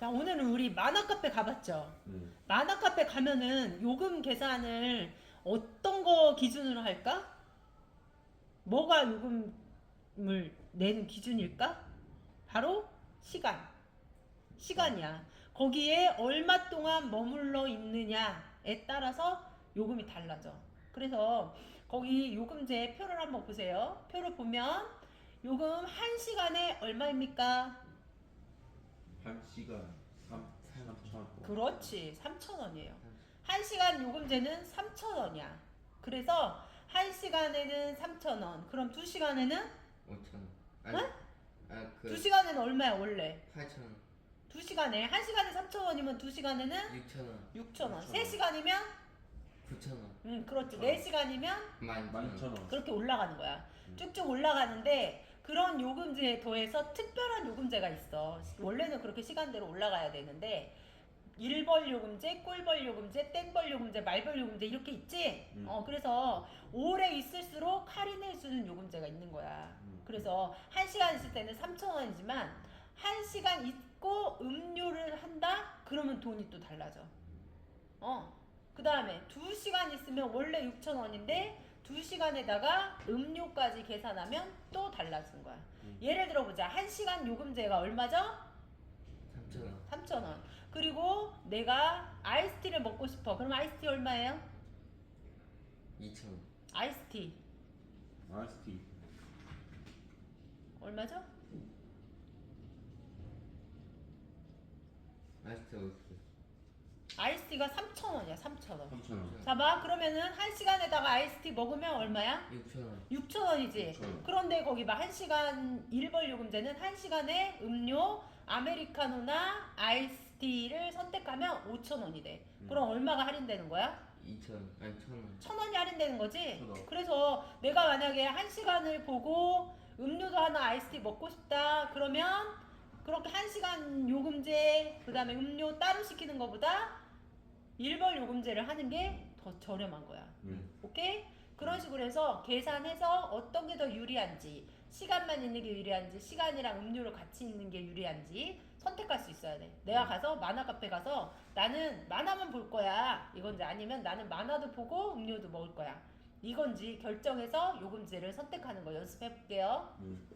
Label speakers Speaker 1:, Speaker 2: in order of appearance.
Speaker 1: 자, 오늘은 우리 만화 카페 가봤죠?
Speaker 2: 음.
Speaker 1: 만화 카페 가면은 요금 계산을 어떤 거 기준으로 할까? 뭐가 요금을 내는 기준일까? 바로 시간. 시간이야. 거기에 얼마 동안 머물러 있느냐에 따라서 요금이 달라져. 그래서 거기 요금제 표를 한번 보세요. 표를 보면 요금 1시간에 얼마입니까?
Speaker 2: 한 시간 3 3천
Speaker 1: 그렇지. 3,000원이에요. 1시간 요금제는 3,000원이야. 그래서 1시간에는 3,000원. 그럼 2시간에는
Speaker 3: 5천 원. 아니,
Speaker 1: 응?
Speaker 3: 아, 그
Speaker 1: 2시간에는 얼마야, 원래?
Speaker 3: 8천 원,
Speaker 1: 2시간에 1시간에 3,000원이면 2시간에는
Speaker 3: 6천 원,
Speaker 1: 6,000원.
Speaker 2: 6,000원.
Speaker 1: 3시간이면
Speaker 3: 9천 원,
Speaker 1: 음, 그렇지.
Speaker 2: 9,000원.
Speaker 1: 4시간이면
Speaker 3: 11,000 원.
Speaker 2: 원.
Speaker 1: 그렇게 올라가는 거야.
Speaker 2: 음.
Speaker 1: 쭉쭉 올라가는데 그런 요금제에 더해서 특별한 요금제가 있어. 원래는 그렇게 시간대로 올라가야 되는데 일벌 요금제, 꿀벌 요금제, 땡벌 요금제, 말벌 요금제 이렇게 있지.
Speaker 2: 음.
Speaker 1: 어 그래서 오래 있을수록 할인해 주는 요금제가 있는 거야.
Speaker 2: 음.
Speaker 1: 그래서 한 시간 있을 때는 3,000원이지만 한 시간 있고 음료를 한다? 그러면 돈이 또 달라져. 어. 그 다음에 두 시간 있으면 원래 6,000원인데 두 시간에다가 음료까지 계산하면 또 달라진 거야.
Speaker 2: 음.
Speaker 1: 예를 들어보자. 한 시간 요금제가 얼마죠?
Speaker 3: 3천 원,
Speaker 1: 3,000원. 그리고 내가 아이스티를 먹고 싶어. 그럼 아이스티 얼마예요?
Speaker 3: 2천 원,
Speaker 1: 아이스티
Speaker 2: 아이스티
Speaker 1: 얼마죠?
Speaker 3: 아이스티 어디
Speaker 1: 아이스티가 3,000원이야. 3,000원.
Speaker 2: 3천 원.
Speaker 1: 봐봐. 그러면은 한 시간에다가 아이스티 먹으면 얼마야?
Speaker 3: 6천 원,
Speaker 1: 6,000원이지.
Speaker 2: 6,000원.
Speaker 1: 그런데 거기 봐. 1시간 일벌 요금제는 1시간에 음료, 아메리카노나 아이스티를 선택하면 5,000원이 돼.
Speaker 2: 음.
Speaker 1: 그럼 얼마가 할인되는 거야?
Speaker 3: 2천 원, 아니 천 원,
Speaker 1: 1,000원이 할인되는 거지?
Speaker 2: 천 원.
Speaker 1: 그래서 내가 만약에 1시간을 보고 음료도 하나 아이스티 먹고 싶다. 그러면 그렇게 1시간 요금제, 그 다음에 음료 따로 시키는 것보다 일벌 요금제를 하는 게 더 저렴한 거야.
Speaker 2: 음.
Speaker 1: 오케이? 그런 식으로 해서 계산해서 어떤 게 더 유리한지 시간만 있는 게 유리한지 시간이랑 음료를 같이 있는 게 유리한지 선택할 수 있어야 돼 내가 가서 만화 카페 가서 나는 만화만 볼 거야 이건지 아니면 나는 만화도 보고 음료도 먹을 거야 이건지 결정해서 요금제를 선택하는 거 연습해 볼게요
Speaker 2: 음.